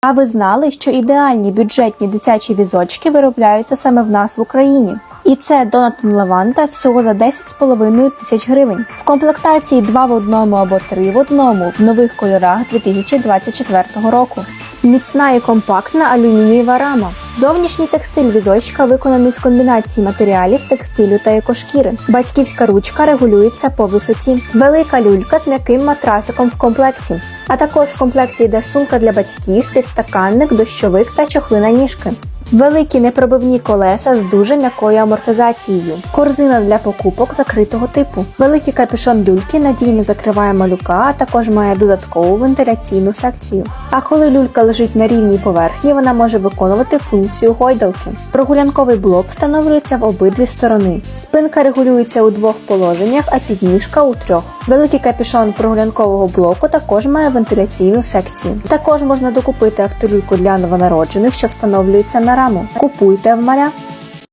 А ви знали, що ідеальні бюджетні дитячі візочки виробляються саме в нас в Україні? І це Донатан Лаванта всього за 10,5 тисяч гривень. В комплектації 2 в одному або 3 в одному в нових кольорах 2024 року. Міцна і компактна алюмінієва рама. Зовнішній текстиль візочка виконаний з комбінації матеріалів, текстилю та екошкіри. Батьківська ручка регулюється по висоті. Велика люлька з м'яким матрасиком в комплекті. А також в комплекті йде сумка для батьків, підстаканник, дощовик та чохлина ніжки. Великі непробивні колеса з дуже м'якою амортизацією, корзина для покупок закритого типу. Великий капюшон люльки надійно закриває малюка, а також має додаткову вентиляційну секцію. А коли люлька лежить на рівній поверхні, вона може виконувати функцію гойдалки. Прогулянковий блок встановлюється в обидві сторони. Спинка регулюється у двох положеннях, а підніжка у трьох. Великий капюшон прогулянкового блоку також має вентиляційну секцію. Також можна докупити автолюльку для новонароджених, що встановлюється на раму. Купуйте в маля.